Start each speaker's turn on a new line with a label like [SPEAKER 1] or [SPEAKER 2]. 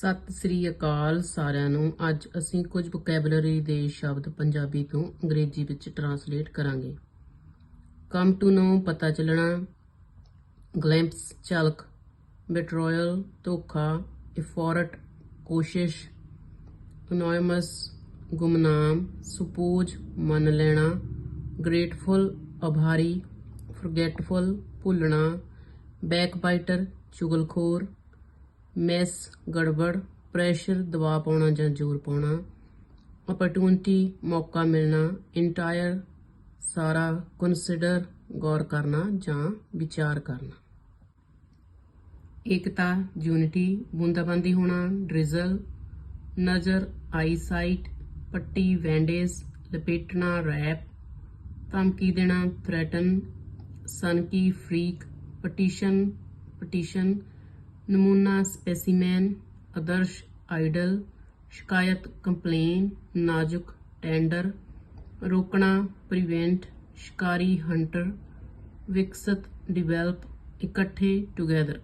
[SPEAKER 1] ਸਤਿ ਸ੍ਰੀ ਅਕਾਲ ਸਾਰਿਆਂ ਨੂੰ। ਅੱਜ ਅਸੀਂ ਕੁਝ ਵੋਕੈਬਲਰੀ ਦੇ ਸ਼ਬਦ ਪੰਜਾਬੀ ਤੋਂ ਅੰਗਰੇਜ਼ੀ ਵਿੱਚ ਟਰਾਂਸਲੇਟ ਕਰਾਂਗੇ। ਕਮ ਟੂ ਨੋ ਪਤਾ ਚੱਲਣਾ। ਗਲੈਂਪਸ ਝਲਕ। ਬਿਟਰੋਇਲ ਧੋਖਾ। ਇਫੋਰਟ ਕੋਸ਼ਿਸ਼। ਅਨੋਇਮਸ ਗੁਮਨਾਮ। ਸੁਪੂਜ ਮੰਨ ਲੈਣਾ। ਗ੍ਰੇਟਫੁਲ ਆਭਾਰੀ ਫੋਰਗੇਟਫੁਲ ਭੁੱਲਣਾ। ਬੈਕਬਾਈਟਰ ਚੁਗਲਖੋਰ। ਮੈਸ ਗੜਬੜ ਪ੍ਰੈਸ਼ਰ ਦਬਾਅ ਪਾਉਣਾ ਜਾਂ ਜ਼ੋਰ ਪਾਉਣਾ ਓਪਰਚੁਨਿਟੀ ਮੌਕਾ ਮਿਲਣਾ ਇੰਟਾਇਰ ਸਾਰਾ ਕੰਸੀਡਰ ਗੌਰ ਕਰਨਾ ਜਾਂ ਵਿਚਾਰ ਕਰਨਾ। ਏਕਤਾ ਯੂਨਿਟੀ ਬੂੰਦਾਬੰਦੀ ਹੋਣਾ ਡ੍ਰਿਜ਼ਲ ਨਜ਼ਰ ਆਈਸਾਈਟ ਪੱਟੀ ਵੈਂਡੇਜ ਲਪੇਟਣਾ ਰੈਪ ਧਮਕੀ ਦੇਣਾ ਥ੍ਰੈਟਨ ਸਨਕੀ ਫਰੀਕ ਪਟੀਸ਼ਨ ਪਟੀਸ਼ਨ ਨਮੂਨਾ ਸਪੈਸੀਮੈਨ, ਆਦਰਸ਼ ਆਈਡਲ, ਸ਼ਿਕਾਇਤ ਕੰਪਲੇਨ, ਨਾਜ਼ੁਕ ਟੈਂਡਰ, ਰੋਕਣਾ ਪ੍ਰੀਵੈਂਟ, ਸ਼ਿਕਾਰੀ ਹੰਟਰ, ਵਿਕਸਤ, ਡਿਵੈਲਪ, ਇਕੱਠੇ ਟੁਗੇਦਰ।